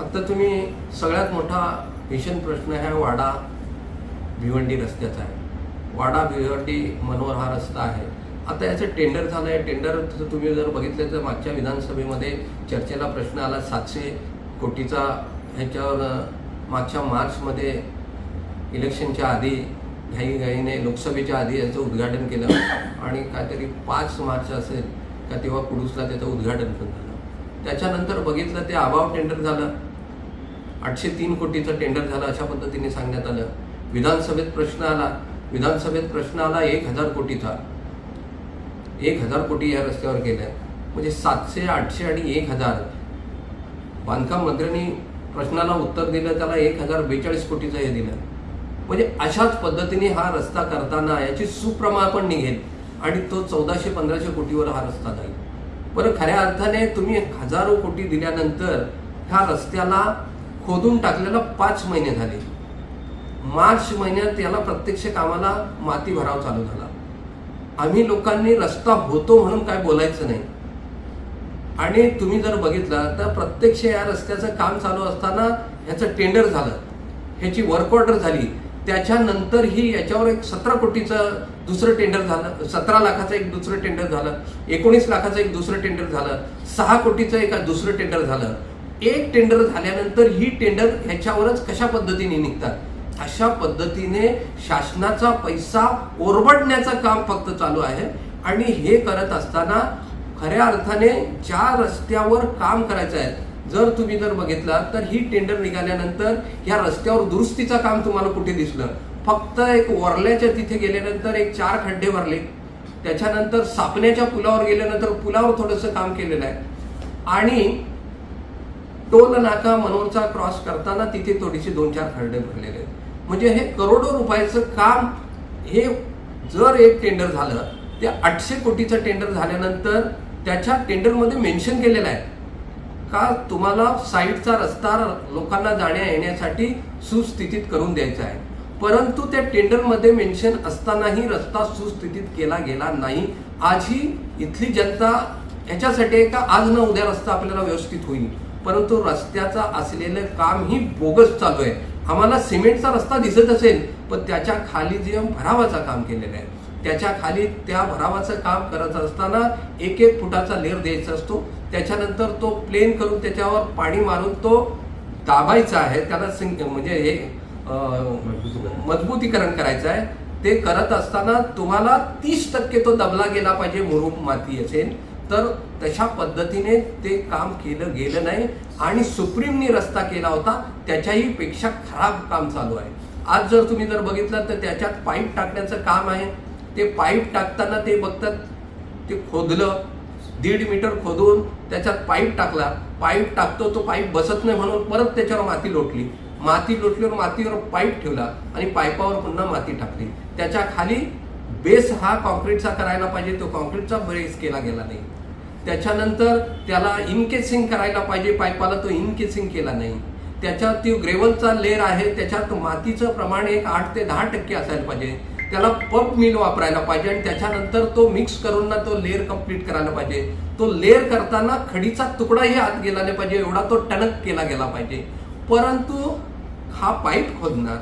आता तुम्ही सगळ्यात मोठा भीषण प्रश्न हा वाडा भिवंडी रस्त्याचा आहे. वाडा भिवंडी मनोहर हा रस्ता आहे. आता याचं टेंडर झालं आहे टेंडर तुम्ही जर बघितलं तर मागच्या विधानसभेमध्ये चर्चेला प्रश्न आला सातशे कोटीचा ह्याच्यावर मागच्या मार्चमध्ये इलेक्शनच्या आधी घाईघाईने लोकसभेच्या आधी याचं उद्घाटन केलं आणि काहीतरी पाच मार्च असेल का तेव्हा कुडूसला त्याचं उद्घाटन पण झालं. त्याच्यानंतर बघितलं ते अभाव टेंडर झालं. आठशे तीन कोटीचं टेंडर झालं अशा पद्धतीने सांगण्यात आलं. विधानसभेत प्रश्न आला. विधानसभेत प्रश्न आला एक हजार कोटीचा. एक हजार कोटी या रस्त्यावर गेल्या. म्हणजे सातशे आठशे आणि एक हजार. बांधकाम मंत्र्यांनी प्रश्नाला उत्तर दिलं त्याला एक हजार बेचाळीस कोटीचं हे दिलं. म्हणजे अशाच पद्धतीने हा रस्ता करताना याची सुप्रमाण पण निघेल. आणि तो चौदाशे पंधराशे कोटीवर हा रस्ता जाईल. बरं खऱ्या अर्थाने तुम्ही हजारो कोटी दिल्यानंतर ह्या रस्त्याला खोदून टाकलेला पाच महिने झाले. मार्च महिन्यात याला प्रत्यक्ष कामाला माती भराव चालू झाला. आम्ही लोकांनी रस्ता होतो म्हणून काय बोलायचं नाही. आणि तुम्ही जर बघितलं तर प्रत्यक्ष या रस्त्याचं काम चालू असताना ह्याचं टेंडर झालं. ह्याची वर्क ऑर्डर झाली. त्याच्यानंतर ही याच्यावर एक सतरा कोटीचं दुसरं टेंडर झालं. सतरा लाखाचं एक दुसरं टेंडर झालं. एकोणीस लाखाचं एक दुसरं टेंडर झालं. सहा कोटीचं एक दुसरं टेंडर झालं. एक टेंडर झाल्यानंतर ही टेंडर ह्याच्यावरच कशा पद्धतीने निघतात? अशा पद्धतीने शासनाचा पैसा ओरबडण्याचं काम फक्त चालू आहे. आणि हे करत असताना खऱ्या अर्थाने ज्या रस्त्यावर काम करायचं आहे जर तुम्ही जर बघितलं तर ही टेंडर निघाल्यानंतर या रस्त्यावर दुरुस्तीचं काम तुम्हाला कुठे दिसलं? फक्त एक वरल्याच्या तिथे गेल्यानंतर एक चार खड्डे भरले. त्याच्यानंतर सापण्याच्या पुलावर गेल्यानंतर पुलावर थोडंसं काम केलेलं आहे. आणि टोल नाका मनोरचा क्रॉस करताना तिथे थोडीशी दोन चार खरडे भरलेले आहेत. म्हणजे हे करोडो रुपयाचं काम हे जर एक टेंडर झालं ते आठशे कोटीचं टेंडर झाल्यानंतर त्याच्या टेंडरमध्ये मेन्शन केलेलं आहे. का तुम्हाला साईडचा रस्ता लोकांना जाण्या येण्यासाठी सुस्थितीत करून द्यायचा आहे. परंतु त्या टेंडरमध्ये मेन्शन असतानाही रस्ता सुस्थितीत केला गेला नाही. आजही इथली जनता याच्यासाठी का आज न उद्या रस्ता आपल्याला व्यवस्थित होईल? परंतु रस्त्याचा असलेलं काम ही बोगस चालू आहे. आम्हाला सिमेंटचा रस्ता दिसत असेल पण त्याच्याखाली जे भरावाचं काम केलेलं आहे. त्याच्याखाली त्या भरावाचं काम करत असताना एक एक फुटाचा लेअर द्यायचा असतो. त्याच्यानंतर तो प्लेन करून त्याच्यावर पाणी मारून तो दाबायचा आहे. त्याला सिंग म्हणजे हे मजबूतीकरण करायचं आहे. ते करत असताना तुम्हाला तीस टक्के तो दबला गेला पाहिजे मुरुम माती असेल. तर तशा पद्धतीने ते काम केलं गेलं नाही आणि सुप्रीमनी रस्ता केला होता त्याच्याही पेक्षा खराब काम चालू आहे. आज जर तुम्ही जर बघितलं तर त्याच्यात पाईप टाकण्याचं काम आहे. ते पाईप टाकताना ते बघतात ते खोदलं दीड मीटर खोदून त्याच्यात पाईप टाकला. पाईप टाकतो तो पाईप बसत नाही म्हणून परत त्याच्यावर माती लोटली. माती लोटल्यावर मातीवर पाईप ठेवला आणि पाईपावर पुन्हा माती टाकली. त्याच्याखाली बेस हा कॉन्क्रीटचा करायला पाहिजे तो कॉन्क्रीटचा बेस केला गेला नाही. त्याच्यानंतर त्याला इनकेसिंग करायला पाहिजे पाईपाला तो इनकेसिंग केला नाही. त्याच्यात ती ग्रेवलचा लेअर आहे त्याच्यात मातीचं प्रमाण एक आठ ते दहा टक्के असायला पाहिजे. त्याला पप मिल वापरायला पाहिजे आणि त्याच्यानंतर तो मिक्स करून ना तो लेअर कंप्लीट करायला पाहिजे. तो लेअर करताना खडीचा तुकडाही आत गेला नाही पाहिजे एवढा तो टणक केला गेला पाहिजे. परंतु हा पाईप खोदणार.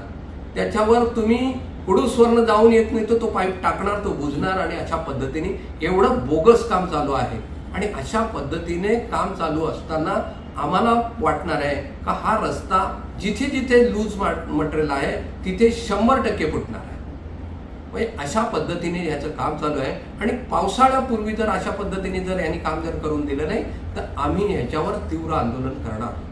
त्याच्यावर तुम्ही कुडूसवरनं जाऊन येत नाही तर तो पाईप टाकणार तो बुजणार आणि अशा पद्धतीने एवढं बोगस काम चालू आहे. आणि अशा पद्धतीने काम चालू असताना आम्हाला वाटणार आहे का हा रस्ता जिथे जिथे लूज मटेरियल आहे तिथे शंभर टक्के फुटणार आहे. म्हणजे अशा पद्धतीने ह्याचं काम चालू आहे. आणि पावसाळ्यापूर्वी जर अशा पद्धतीने जर यांनी काम जर करून दिलं नाही तर आम्ही ह्याच्यावर तीव्र आंदोलन करणार